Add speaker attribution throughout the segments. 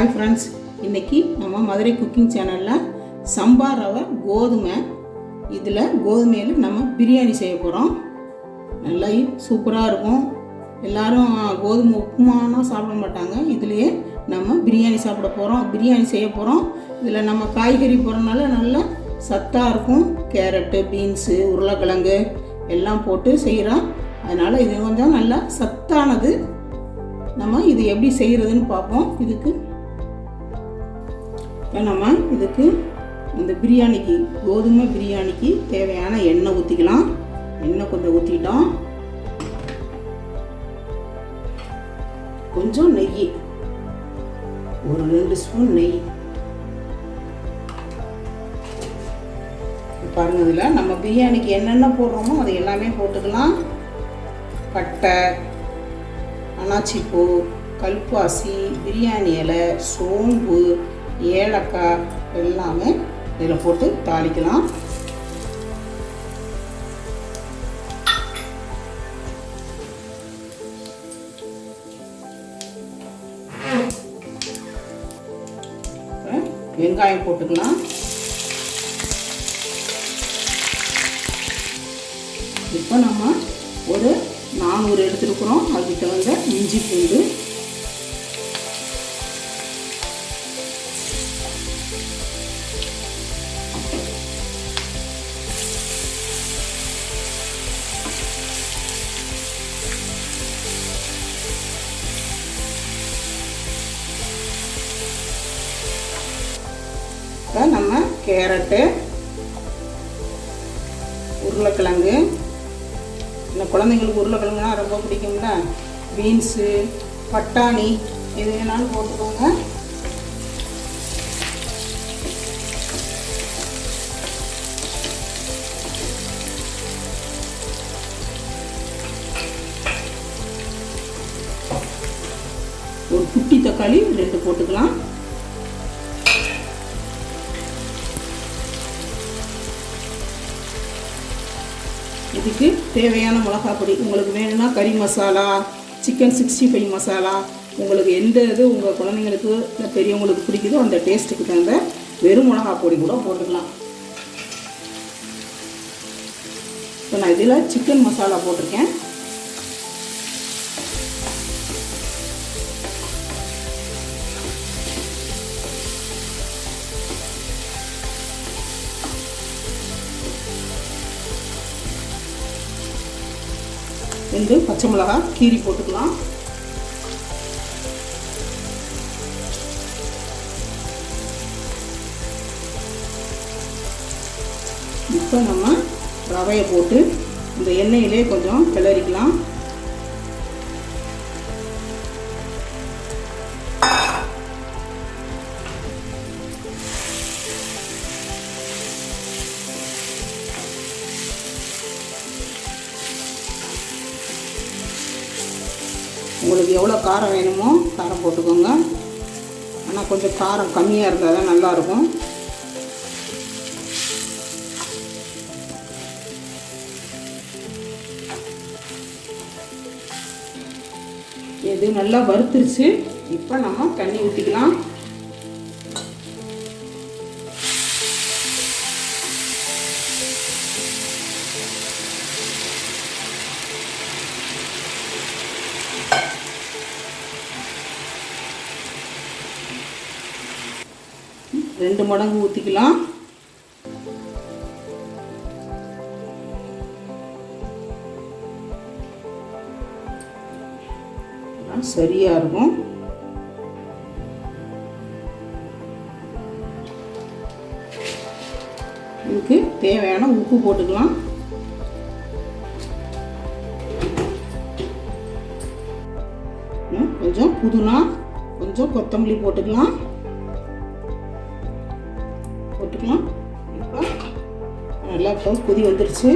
Speaker 1: Hi friends இன்னைக்கு நம்ம Madurai cooking சேனலில் சம்பா ரவை கோதுமை. இதில் கோதுமையில் நம்ம பிரியாணி செய்ய போகிறோம் நல்லா சூப்பராக இருக்கும். எல்லாரும் கோதுமை உப்புமானா சாப்பிட மாட்டாங்க. இதுலேயே நம்ம பிரியாணி சாப்பிட போகிறோம் பிரியாணி செய்ய போகிறோம் இதில் நம்ம காய்கறி போடுறதுனால நல்லா சத்தாக இருக்கும். கேரட்டு பீன்ஸு உருளைக்கிழங்கு எல்லாம் போட்டு செய்கிறோம் அதனால் இது கொஞ்சம் நல்லா சத்தானது. நம்ம இது எப்படி செய்கிறதுன்னு பார்ப்போம். இதுக்கு இப்போ நம்ம இதுக்கு இந்த பிரியாணிக்கு கோதுமை பிரியாணிக்கு தேவையான எண்ணெய் ஊற்றிக்கலாம் எண்ணெய் கொஞ்சம் ஊற்றிட்டோம் கொஞ்சம் நெய். ஒரு ரெண்டு ஸ்பூன் நெய். பாருங்க இதில் நம்ம பிரியாணிக்கு என்னென்ன போடுறோமோ அதை எல்லாமே போட்டுக்கலாம். பட்டை அனாச்சிப்பூ கல்பாசி பிரியாணி இலை சோம்பு ஏலக்காய் எல்லாமே இதில் போட்டு தாளிக்கலாம். வெங்காயம் போட்டுக்கலாம். இப்போ நம்ம ஒரு நானூறு எடுத்துருக்குறோம். அதுக்கு தகுந்த இஞ்சி பூண்டு. கேரட்டு உருளைக்கிழங்கு. இந்த குழந்தைங்களுக்கு உருளைக்கிழங்குனா ரொம்ப பிடிக்கும்ல. பீன்ஸு பட்டாணி எது வேணாலும் போட்டுக்கோங்க. ஒரு குட்டி தக்காளி ரெண்டு போட்டுக்கலாம். இதுக்கு தேவையான மிளகா பொடி. உங்களுக்கு வேணும்னா கறி masala chicken sixty five masala உங்களுக்கு எந்த இது உங்கள் குழந்தைங்களுக்கு இல்லை பெரியவங்களுக்கு பிடிக்குதோ அந்த டேஸ்ட்டுக்கு தகுந்த வெறும் மிளகா பொடி கூட போட்டுக்கலாம். இப்போ நான் இதில் சிக்கன் மசாலா போட்டிருக்கேன். ரெண்டு பச்சை மிளகாய் கீரி போட்டுக்கலாம். இப்போ நம்ம ரவையை போட்டு இந்த எண்ணெயிலே கொஞ்சம் கிளறிக்கலாம். உங்களுக்கு எவ்வளோ காரம் வேணுமோ காரம் போட்டுக்கோங்க. ஆனால் கொஞ்சம் காரம் கம்மியாக இருந்தால் தான் நல்லாயிருக்கும். இது நல்லா வறுத்துருச்சு இப்போ நம்ம தண்ணி ஊற்றிக்கலாம் ரெண்டு மடங்கு ஊற்றிக்கலாம் சரியாக இருக்கும். இதுக்கு தேவையான உப்பு போட்டுக்கலாம். கொஞ்சம் புதினா கொஞ்சம் கொத்தமல்லி போட்டுக்கலாம். போட்டுக்கலாம். இப்போ நல்லா இப்போ கொதி வந்துருச்சு.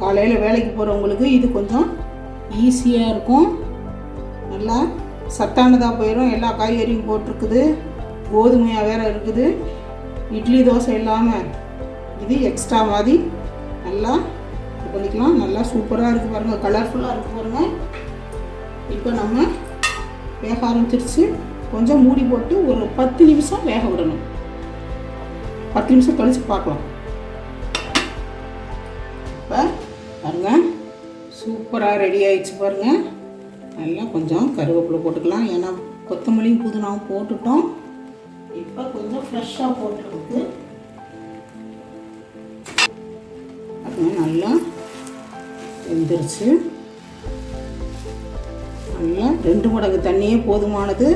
Speaker 1: காலையில் வேலைக்கு போகிறவங்களுக்கு இது கொஞ்சம் ஈஸியாக இருக்கும். நல்லா சத்தானதாக போயிடும் எல்லா காய்கறியும் போட்டிருக்குது. கோதுமையாக வேறு இருக்குது. இட்லி தோசை இல்லாமல் இது எக்ஸ்ட்ரா மாதிரி நல்லா பண்ணிக்கலாம். நல்லா சூப்பராக இருக்குது பாருங்கள் கலர்ஃபுல்லாக இருக்குது பாருங்கள் இப்போ நம்ம வேக ஆரம்பிச்சிருச்சு. கொஞ்சம் மூடி போட்டு ஒரு பத்து நிமிஷம் வேக விடணும். பத்து நிமிஷம் கழித்து பார்க்கலாம். இப்போ பாருங்க. சூப்பராக ரெடி ஆயிடுச்சு பாருங்க. நல்லா கொஞ்சம் கருவேப்பிலை போட்டுக்கலாம். ஏன்னா கொத்தமல்லியும் புதினாவும் போட்டுட்டோம். இப்போ கொஞ்சம் ஃப்ரெஷ்ஷாக போட்டுருக்கு அது நல்லா வெந்துருச்சு. ரெண்டு மடங்கு தண்ணியே போதுமானது.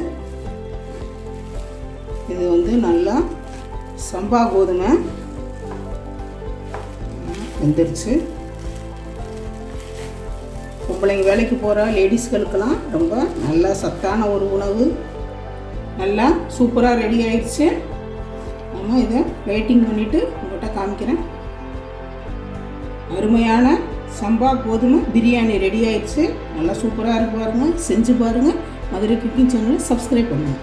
Speaker 1: இது வந்து நல்லா சம்பா கோதுமை. வெந்துருச்சு. பொம்பளைங்க வேலைக்கு போகிற லேடிஸ்களுக்கெல்லாம் ரொம்ப நல்லா சத்தான ஒரு உணவு. நல்லா சூப்பராக ரெடி ஆயிடுச்சு. நம்ம இதை வெயிட்டிங் பண்ணிவிட்டு உங்கள்கிட்ட காமிக்கிறேன். அருமையான சம்பா கோதுமை பிரியாணி ரெடி ஆயிடுச்சு. நல்லா சூப்பராக இருக்கு பாருங்கள் செஞ்சு பாருங்கள் மதுரை குக்கிங் சேனலை சப்ஸ்கிரைப் பண்ணுங்கள்